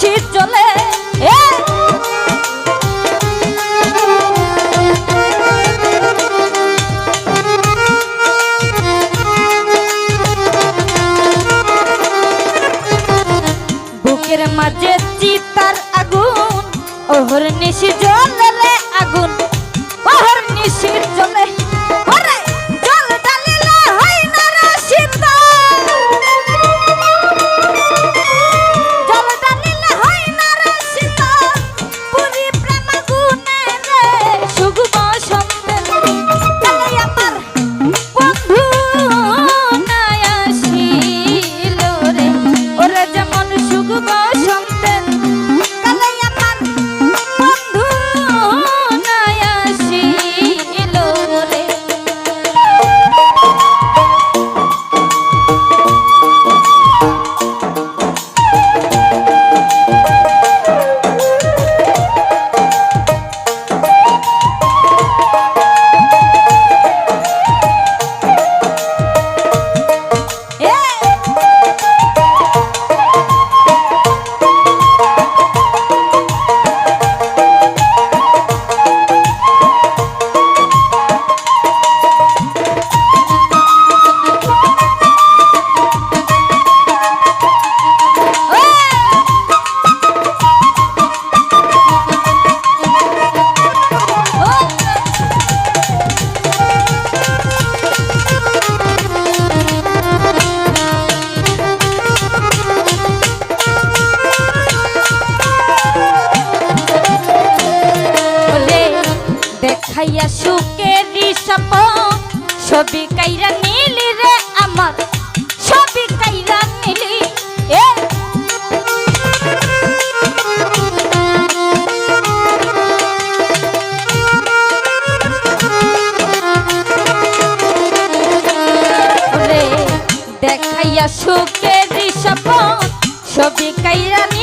শীত চলে বুকের মাঝে চিতার আগুন ওহর নিশি সুখের সপন সবই কাইরানি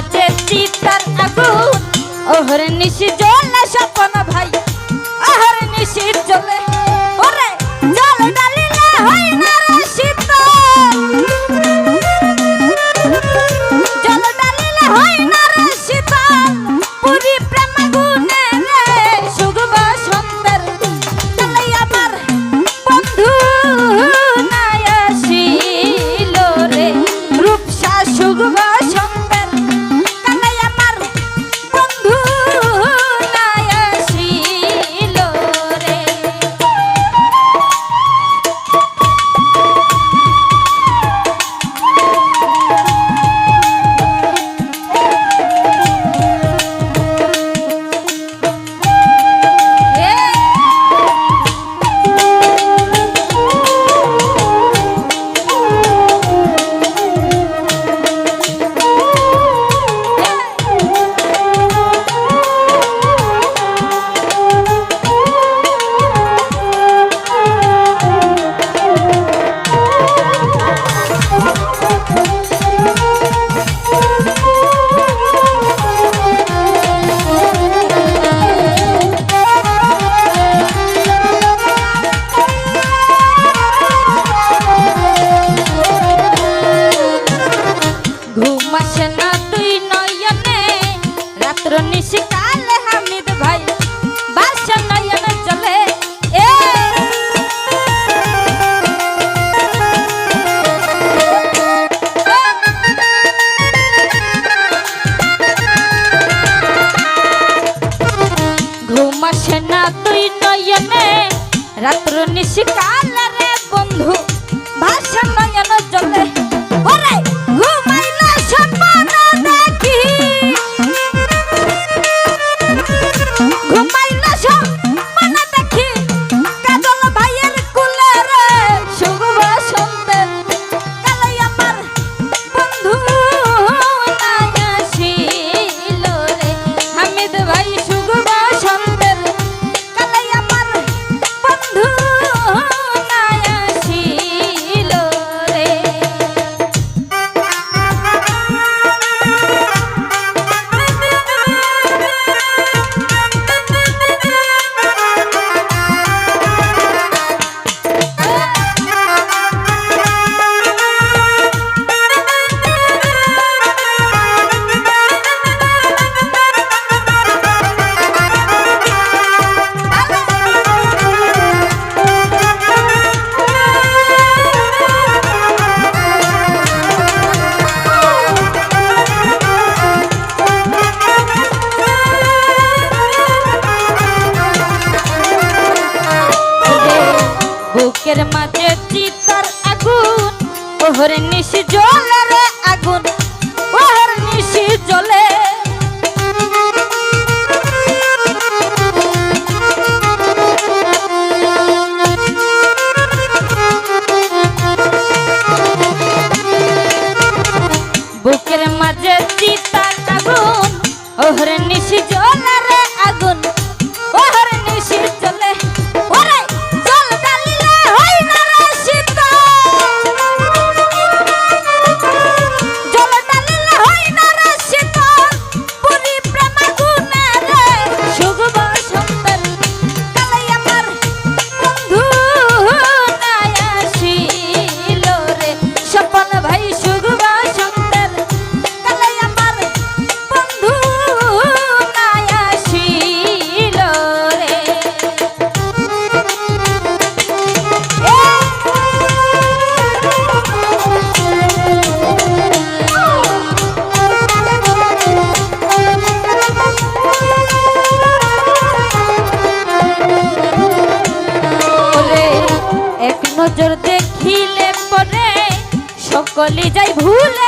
মাঝে চিতার আগুন। ওহর নিশি জলে স্বপন ভাই ওহর নিশি জলে রাত্র নিশিকাল ওহর নিশি সকলে যাই ভুলে